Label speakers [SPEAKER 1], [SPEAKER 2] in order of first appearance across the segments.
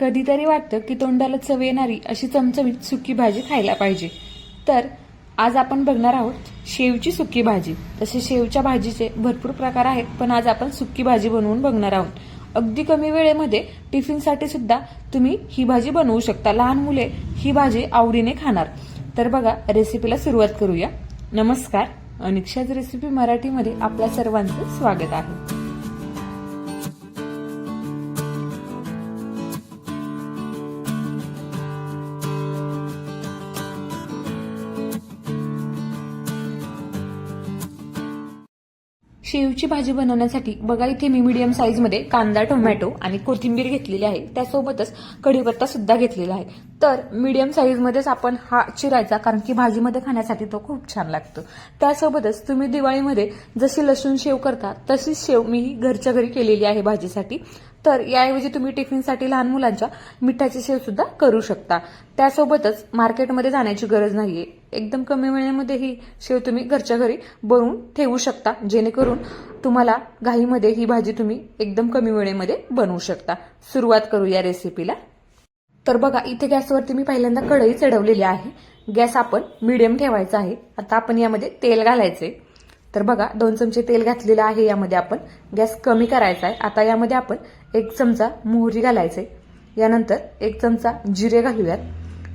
[SPEAKER 1] कधीतरी वाटतं की तोंडाला चव येणारी अशी चमचमीत सुकी भाजी खायला पाहिजे. तर आज आपण बघणार आहोत शेवची सुकी भाजी. तसे शेवच्या भाजीचे भरपूर प्रकार आहेत पण आज आपण सुकी भाजी बनवून बघणार आहोत. अगदी कमी वेळेमध्ये टिफिनसाठी सुद्धा तुम्ही ही भाजी बनवू शकता. लहान मुले ही भाजी आवडीने खाणार. तर बघा रेसिपीला सुरुवात करूया. नमस्कार. अनिक्षाज रेसिपी मराठीमध्ये आपल्या सर्वांचं स्वागत आहे. शेवची भाजी बनवण्यासाठी बघा इथे मी मीडियम साईजमध्ये कांदा टोमॅटो आणि कोथिंबीर घेतलेली आहे. त्यासोबतच कढीपत्ता सुद्धा घेतलेला आहे. तर मीडियम साईजमध्येच आपण हा चिरायचा कारण की भाजीमध्ये खाण्यासाठी तो खूप छान लागतो. त्यासोबतच तुम्ही दिवाळीमध्ये जशी लसूण शेव करता तशीच शेव मी ही घरच्या घरी केलेली आहे भाजीसाठी. तर याऐवजी तुम्ही टिफिनसाठी लहान मुलांच्या मिठाची शेव सुद्धा करू शकता. त्यासोबतच मार्केटमध्ये जाण्याची गरज नाहीये. एकदम कमी वेळेमध्ये ही शेव तुम्ही घरच्या घरी बनवून ठेवू शकता. जेणेकरून तुम्हाला घाईमध्ये ही भाजी तुम्ही एकदम कमी वेळेमध्ये बनवू शकता. सुरुवात करू या रेसिपीला तर बघा इथे गॅसवरती मी पहिल्यांदा कढई चढवलेली आहे. गॅस आपण मिडियम ठेवायचा आहे. आता आपण यामध्ये तेल घालायचे तर बघा दोन चमचे तेल घातलेलं आहे यामध्ये आपण. गॅस कमी करायचा आहे. आता यामध्ये आपण एक चमचा मोहरी घालायचे यानंतर एक चमचा जिरे घालूयात.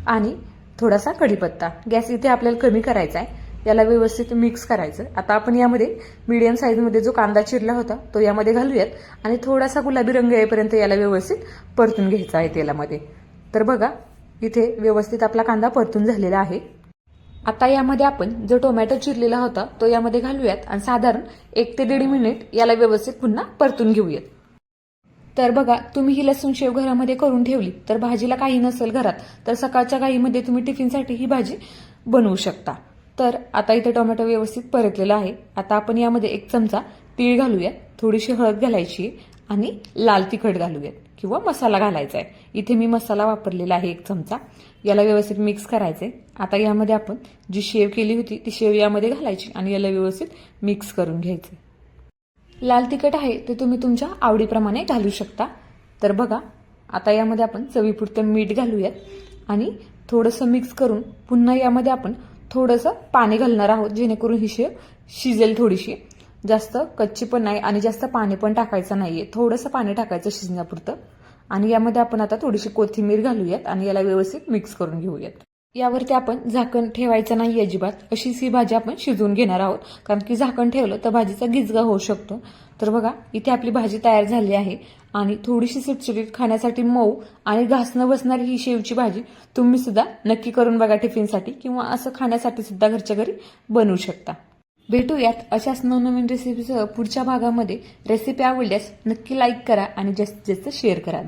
[SPEAKER 1] आणि थोडासा कढीपत्ता. गॅस इथे आपल्याला कमी करायचा आहे. याला व्यवस्थित मिक्स करायचं. आता आपण यामध्ये मीडियम साईजमध्ये जो कांदा चिरला होता तो यामध्ये घालूयात. आणि थोडासा गुलाबी रंग येईपर्यंत याला व्यवस्थित परतून घ्यायचा आहे तेलामध्ये. तर बघा इथे व्यवस्थित आपला कांदा परतून झालेला आहे. आता यामध्ये आपण जो टोमॅटो चिरलेला होता तो यामध्ये घालूयात आणि साधारण एक ते दीड मिनिट याला व्यवस्थित पुन्हा परतून घेऊयात. तर बघा तुम्ही ही लसूण शेव घरामध्ये करून ठेवली तर भाजीला काही नसेल घरात तर सकाळच्या गाईमध्ये तुम्ही टिफिनसाठी ही भाजी बनवू शकता. तर आता इथे टोमॅटो व्यवस्थित परतलेला आहे. आता आपण यामध्ये एक चमचा तीळ घालूयात थोडीशी हळद घालायची आणि लाल तिखट घालूयात किंवा मसाला घालायचा आहे इथे मी मसाला वापरलेला आहे एक चमचा. याला व्यवस्थित मिक्स करायचे आता यामध्ये आपण जी शेव केली होती ती शेव यामध्ये घालायची आणि याला व्यवस्थित मिक्स करून घ्यायचे लाल तिखट आहे ते तुम्ही तुमच्या आवडीप्रमाणे घालू शकता. तर बघा आता यामध्ये आपण चवीपुरतं मीठ घालूयात आणि थोडंसं मिक्स करून पुन्हा यामध्ये आपण थोडंसं पाणी घालणार आहोत जेणेकरून ही शेव शिजेल थोडीशी. जास्त कच्ची पण नाही आणि जास्त पाणी पण टाकायचं नाहीये. थोडंसं पाणी टाकायचं शिजण्यापुरतं. आणि यामध्ये आपण आता थोडीशी कोथिंबीर घालूयात आणि याला व्यवस्थित मिक्स करून घेऊयात. यावरती आपण झाकण ठेवायचं नाही अजिबात. अशीच ही भाजी आपण शिजवून घेणार आहोत. कारण की झाकण ठेवलं तर भाजीचा गिजगा होऊ शकतो. तर बघा इथे आपली भाजी तयार झाली आहे. आणि थोडीशी सुटसुटीत खाण्यासाठी मऊ आणि घासणं बसणारी ही शेवची भाजी तुम्ही सुद्धा नक्की करून बघा टिफिनसाठी किंवा असं खाण्यासाठी सुद्धा घरच्या घरी बनवू शकता. भेटूयात अशाच नवनवीन रेसिपीसह पुढच्या भागामध्ये. रेसिपी आवडल्यास नक्की लाईक करा आणि जास्तीत जास्त शेअर करा.